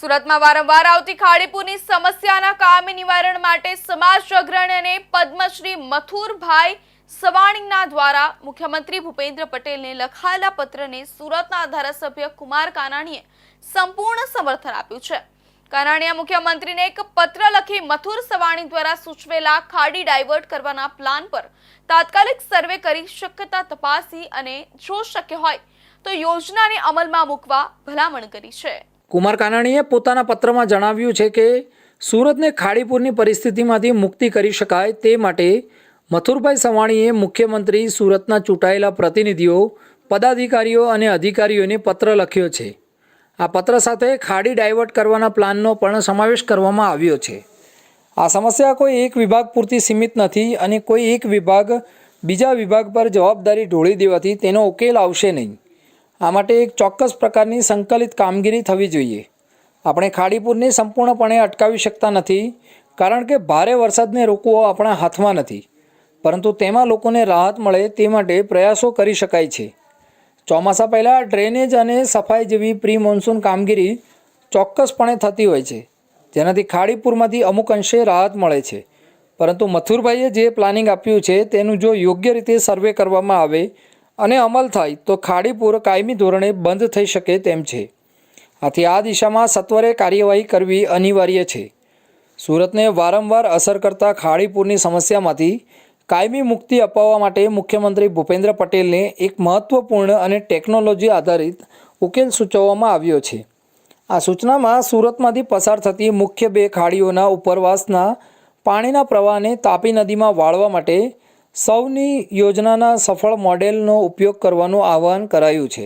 સુરતમાં વારંવાર આવતી ખાડીપુરની સમસ્યાના કામ નિવારણ માટે સમાજ અગ્રણી અને પદ્મશ્રી મથુરભાઈ સવાણીના દ્વારા મુખ્યમંત્રી ભૂપેન્દ્ર પટેલને લખાયેલા પત્રને સુરતના ધારાસભ્ય કુમાર કાનાણીએ સંપૂર્ણ સમર્થન આપ્યું છે. કાનાણીએ મુખ્યમંત્રીને એક પત્ર લખી મથુર સવાણી દ્વારા સૂચવેલા ખાડી ડાયવર્ટ કરવાના પ્લાન પર તાત્કાલિક સર્વે કરી શક્યતા તપાસી અને જો શક્ય હોય તો યોજનાને અમલમાં મૂકવા ભલામણ કરી છે. કુમાર કાનાણીએ પોતાના પત્રમાં જણાવ્યું છે કે સુરતને ખાડીપુરની પરિસ્થિતિમાંથી મુક્તિ કરી શકાય તે માટે મથુરભાઈ સવાણીએ મુખ્યમંત્રી સુરતના ચૂંટાયેલા પ્રતિનિધિઓ, પદાધિકારીઓ અને અધિકારીઓને પત્ર લખ્યો છે. આ પત્ર સાથે ખાડી ડાયવર્ટ કરવાના પ્લાનનો પણ સમાવેશ કરવામાં આવ્યો છે. આ સમસ્યા કોઈ એક વિભાગ પૂરતી સીમિત નથી અને કોઈ એક વિભાગ બીજા વિભાગ પર જવાબદારી ઢોળી દેવાથી તેનો ઉકેલ આવશે નહીં. આ માટે એક ચોક્કસ પ્રકારની સંકલિત કામગીરી થવી જોઈએ. આપણે ખાડીપુરને સંપૂર્ણપણે અટકાવી શકતા નથી, કારણ કે ભારે વરસાદને રોકવો આપણા હાથમાં નથી. પરંતુ તેમાં લોકોને રાહત મળે તે માટે પ્રયાસો કરી શકાય છે. ચોમાસા પહેલાં ડ્રેનેજ અને સફાઈ જેવી પ્રી મોન્સૂન કામગીરી ચોક્કસપણે થતી હોય છે, જેનાથી ખાડીપુરમાંથી અમુક અંશે રાહત મળે છે. પરંતુ મથુરભાઈએ જે પ્લાનિંગ આપ્યું છે તેનું જો યોગ્ય રીતે સર્વે કરવામાં આવે અને અમલ થાય તો ખાડીપુર કાયમી ધોરણે બંધ થઈ શકે તેમ છે. આથી આ દિશામાં સત્વરે કાર્યવાહી કરવી અનિવાર્ય છે. સુરતને વારંવાર અસર કરતા ખાડીપુરની સમસ્યામાંથી કાયમી મુક્તિ અપાવવા માટે મુખ્યમંત્રી ભૂપેન્દ્ર પટેલને એક મહત્ત્વપૂર્ણ અને ટેકનોલોજી આધારિત ઉકેલ સૂચવવામાં આવ્યો છે. આ સૂચનામાં સુરતમાંથી પસાર થતી મુખ્ય બે ખાડીઓના ઉપરવાસના પાણીના પ્રવાહને તાપી નદીમાં વાળવા માટે સૌની યોજનાના સફળ મોડેલનો ઉપયોગ કરવાનું આહવાન કરાયું છે.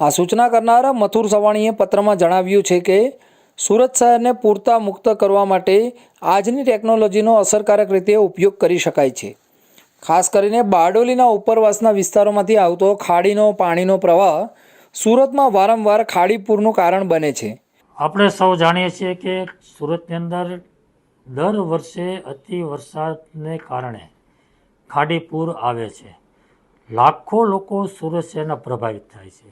આ સૂચના કરનારા મથુર સવાણીએ પત્રમાં જણાવ્યું છે કે, સુરત શહેરને પૂરતા મુક્ત કરવા માટે આજની ટેકનોલોજીનો અસરકારક રીતે ઉપયોગ કરી શકાય છે. ખાસ કરીને બારડોલીના ઉપરવાસના વિસ્તારોમાંથી આવતો ખાડીનો પાણીનો પ્રવાહ સુરતમાં વારંવાર ખાડીપૂરનું કારણ બને છે. આપણે સૌ જાણીએ છીએ કે સુરતની અંદર દર વર્ષે અતિ વરસાદને કારણે ખાડીપૂર આવે છે. લાખો લોકો સુરત શહેરના પ્રભાવિત થાય છે.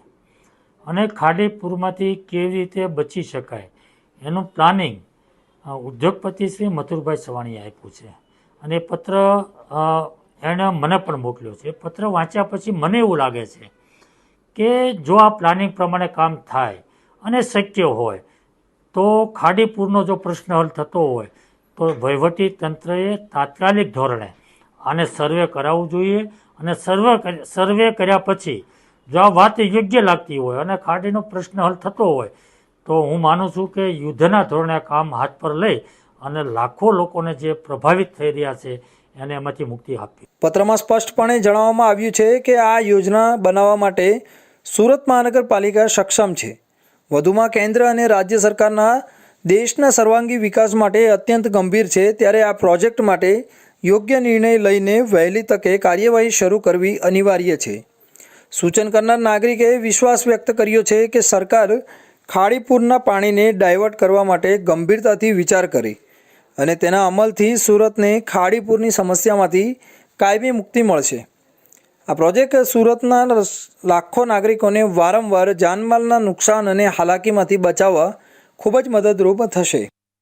અને ખાડીપુરમાંથી કેવી રીતે બચી શકાય એનું પ્લાનિંગ ઉદ્યોગપતિ શ્રી મથુરભાઈ સવાણીએ આપ્યું છે. અને પત્ર એણે મને પણ મોકલ્યો છે. પત્ર વાંચ્યા પછી મને એવું લાગે છે કે જો આ પ્લાનિંગ પ્રમાણે કામ થાય અને શક્ય હોય, તો ખાડીપુરનો જો પ્રશ્ન હલ થતો હોય, તો વહીવટી તંત્રએ તાત્કાલિક ધોરણે આને સર્વે કરાવવું જોઈએ અને સર્વે સર્વે કર્યા પછી જો આ વાત યોગ્ય લાગતી હોય અને ખાડીનો પ્રશ્ન હલ થતો હોય, તો હું માનું છું કે યુદ્ધના ધોરણે કામ હાથ પર લઈ અને લાખો લોકોને જે પ્રભાવિત થઈ રહ્યા છે, એને એમાંથી મુક્તિ આપવી. પત્રમાં સ્પષ્ટપણે જણાવવામાં આવ્યું છે કે આ યોજના બનાવવા માટે સુરત મહાનગરપાલિકા સક્ષમ છે. વધુમાં કેન્દ્ર અને રાજ્ય સરકારના દેશના સર્વાંગી વિકાસ માટે અત્યંત ગંભીર છે. ત્યારે આ પ્રોજેક્ટ માટે યોગ્ય નિર્ણય લઈને વહેલી તકે કાર્યવાહી શરૂ કરવી અનિવાર્ય છે. સૂચન કરનાર નાગરિકે વિશ્વાસ વ્યક્ત કર્યો છે કે સરકાર ખાડીપુરના પાણીને ડાયવર્ટ કરવા માટે ગંભીરતાથી વિચાર કરે અને તેના અમલથી સુરતને ખાડીપુરની સમસ્યામાંથી કાયમી મુક્તિ મળશે. આ પ્રોજેક્ટ સુરતના લાખો નાગરિકોને વારંવાર જાનમાલના નુકસાન અને હાલાકીમાંથી બચાવવા ખૂબ જ મદદરૂપ થશે.